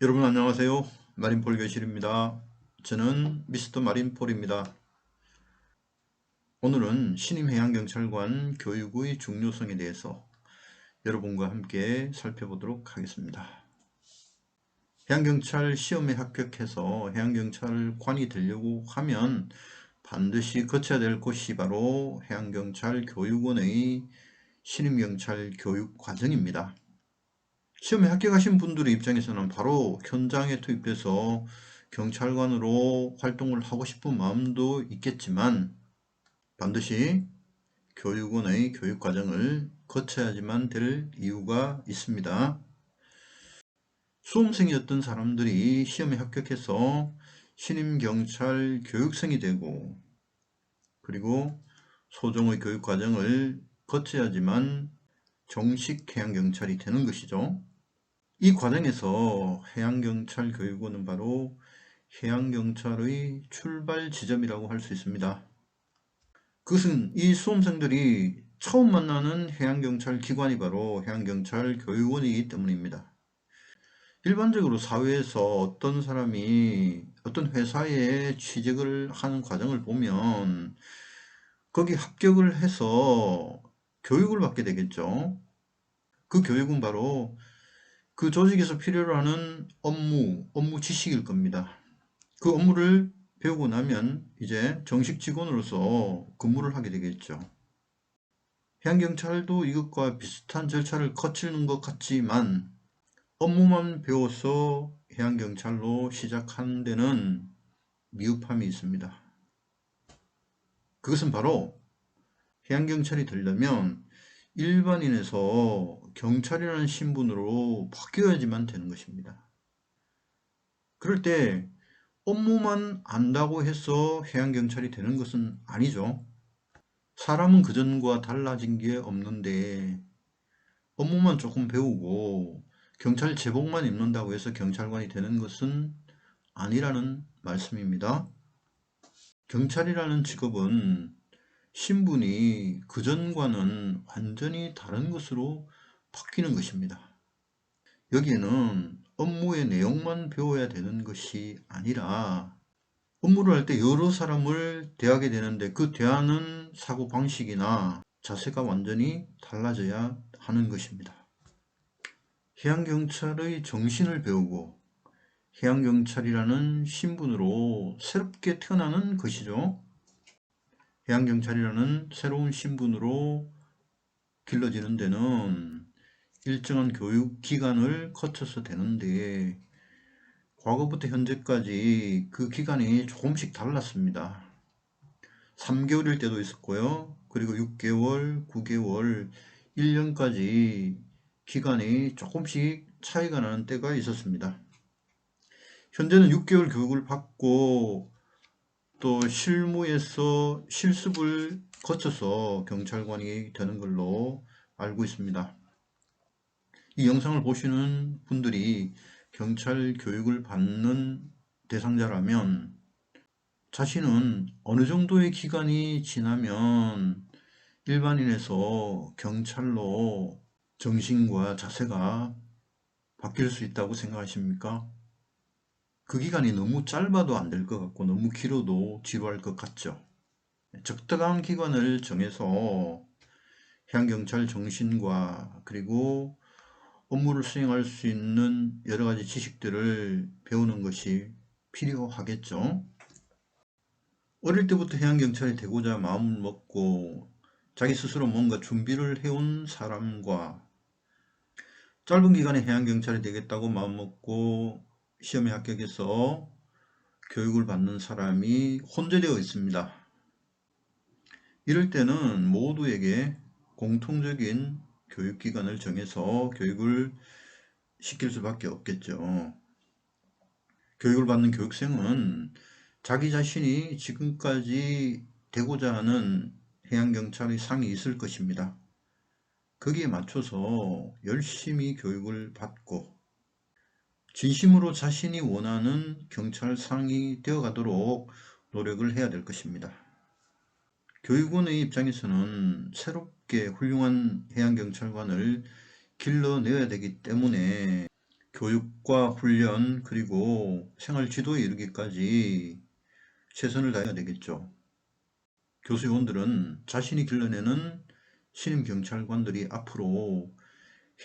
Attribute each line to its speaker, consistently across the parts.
Speaker 1: 여러분 안녕하세요. 마린폴 교실입니다. 저는 미스터 마린폴입니다. 오늘은 신임해양경찰관 교육의 중요성에 대해서 여러분과 함께 살펴보도록 하겠습니다. 해양경찰 시험에 합격해서 해양경찰관이 되려고 하면 반드시 거쳐야 될 곳이 바로 해양경찰 교육원의 신임경찰 교육 과정입니다. 시험에 합격하신 분들의 입장에서는 바로 현장에 투입돼서 경찰관으로 활동을 하고 싶은 마음도 있겠지만 반드시 교육원의 교육과정을 거쳐야지만 될 이유가 있습니다. 수험생이었던 사람들이 시험에 합격해서 신임경찰 교육생이 되고 그리고 소정의 교육과정을 거쳐야지만 정식 해양경찰이 되는 것이죠. 이 과정에서 해양경찰 교육원은 바로 해양경찰의 출발 지점이라고 할 수 있습니다. 그것은 이 수험생들이 처음 만나는 해양경찰 기관이 바로 해양경찰 교육원이기 때문입니다. 일반적으로 사회에서 어떤 사람이 어떤 회사에 취직을 하는 과정을 보면 거기 합격을 해서 교육을 받게 되겠죠. 그 교육은 바로 그 조직에서 필요로 하는 업무, 업무 지식일 겁니다. 그 업무를 배우고 나면 이제 정식 직원으로서 근무를 하게 되겠죠. 해양경찰도 이것과 비슷한 절차를 거치는 것 같지만 업무만 배워서 해양경찰로 시작하는 데는 미흡함이 있습니다. 그것은 바로 해양경찰이 되려면 일반인에서 경찰이라는 신분으로 바뀌어야지만 되는 것입니다. 그럴 때 업무만 안다고 해서 해양경찰이 되는 것은 아니죠. 사람은 그전과 달라진 게 없는데 업무만 조금 배우고 경찰 제복만 입는다고 해서 경찰관이 되는 것은 아니라는 말씀입니다. 경찰이라는 직업은 신분이 그전과는 완전히 다른 것으로 바뀌는 것입니다. 여기에는 업무의 내용만 배워야 되는 것이 아니라 업무를 할 때 여러 사람을 대하게 되는데 그 대하는 사고 방식이나 자세가 완전히 달라져야 하는 것입니다. 해양경찰의 정신을 배우고 해양경찰이라는 신분으로 새롭게 태어나는 것이죠. 해양경찰이라는 새로운 신분으로 길러지는 데는 일정한 교육 기간을 거쳐서 되는데 과거부터 현재까지 그 기간이 조금씩 달랐습니다. 3개월일 때도 있었고요. 그리고 6개월, 9개월, 1년까지 기간이 조금씩 차이가 나는 때가 있었습니다. 현재는 6개월 교육을 받고 또 실무에서 실습을 거쳐서 경찰관이 되는 걸로 알고 있습니다. 이 영상을 보시는 분들이 경찰 교육을 받는 대상자라면 자신은 어느 정도의 기간이 지나면 일반인에서 경찰로 정신과 자세가 바뀔 수 있다고 생각하십니까? 그 기간이 너무 짧아도 안 될 것 같고 너무 길어도 지루할 것 같죠. 적당한 기간을 정해서 해양경찰 정신과 그리고 업무를 수행할 수 있는 여러 가지 지식들을 배우는 것이 필요하겠죠. 어릴 때부터 해양경찰이 되고자 마음을 먹고 자기 스스로 뭔가 준비를 해온 사람과 짧은 기간에 해양경찰이 되겠다고 마음먹고 시험에 합격해서 교육을 받는 사람이 혼재되어 있습니다. 이럴 때는 모두에게 공통적인 교육기관을 정해서 교육을 시킬 수밖에 없겠죠. 교육을 받는 교육생은 자기 자신이 지금까지 되고자 하는 해양경찰의 상이 있을 것입니다. 거기에 맞춰서 열심히 교육을 받고 진심으로 자신이 원하는 경찰상이 되어가도록 노력을 해야 될 것입니다. 교육원의 입장에서는 새롭게 훌륭한 해양경찰관을 길러내야 되기 때문에 교육과 훈련 그리고 생활 지도에 이르기까지 최선을 다해야 되겠죠. 교수요원들은 자신이 길러내는 신임 경찰관들이 앞으로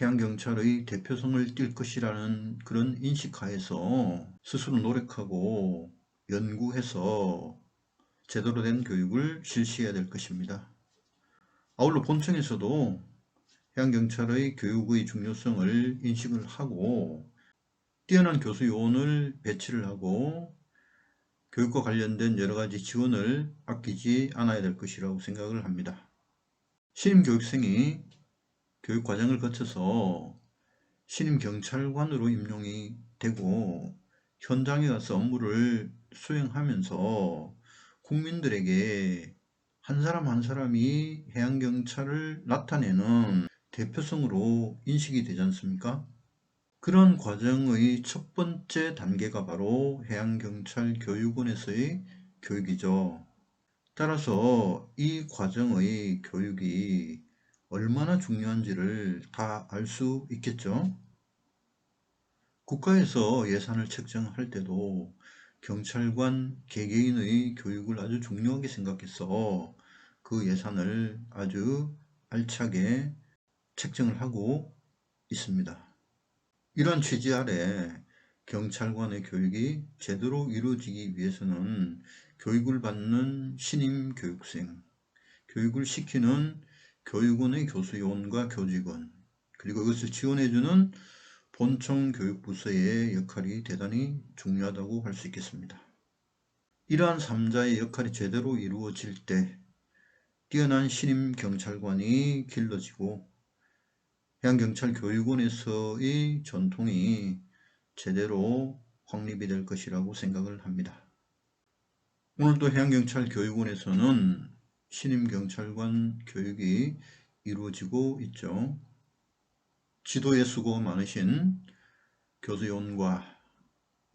Speaker 1: 해양경찰의 대표성을 띌 것이라는 그런 인식하에서 스스로 노력하고 연구해서 제대로 된 교육을 실시해야 될 것입니다. 아울러 본청에서도 해양경찰의 교육의 중요성을 인식을 하고 뛰어난 교수 요원을 배치를 하고 교육과 관련된 여러가지 지원을 아끼지 않아야 될 것이라고 생각을 합니다. 신임 교육생이 교육 과정을 거쳐서 신임 경찰관으로 임용이 되고 현장에 가서 업무를 수행하면서 국민들에게 한 사람 한 사람이 해양경찰을 나타내는 대표성으로 인식이 되지 않습니까? 그런 과정의 첫 번째 단계가 바로 해양경찰 교육원에서의 교육이죠. 따라서 이 과정의 교육이 얼마나 중요한지를 다 알 수 있겠죠. 국가에서 예산을 책정할 때도 경찰관 개개인의 교육을 아주 중요하게 생각해서 그 예산을 아주 알차게 책정을 하고 있습니다. 이런 취지 아래 경찰관의 교육이 제대로 이루어지기 위해서는 교육을 받는 신임 교육생, 교육을 시키는 교육원의 교수요원과 교직원, 그리고 이것을 지원해주는 본청 교육부서의 역할이 대단히 중요하다고 할 수 있겠습니다. 이러한 3자의 역할이 제대로 이루어질 때 뛰어난 신임 경찰관이 길러지고 해양경찰 교육원에서의 전통이 제대로 확립이 될 것이라고 생각을 합니다. 오늘도 해양경찰 교육원에서는 신임 경찰관 교육이 이루어지고 있죠. 지도에 수고 많으신 교수요원과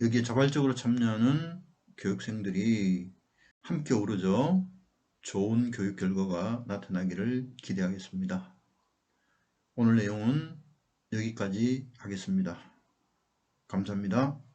Speaker 1: 여기에 자발적으로 참여하는 교육생들이 함께 어우러져 좋은 교육 결과가 나타나기를 기대하겠습니다. 오늘 내용은 여기까지 하겠습니다. 감사합니다.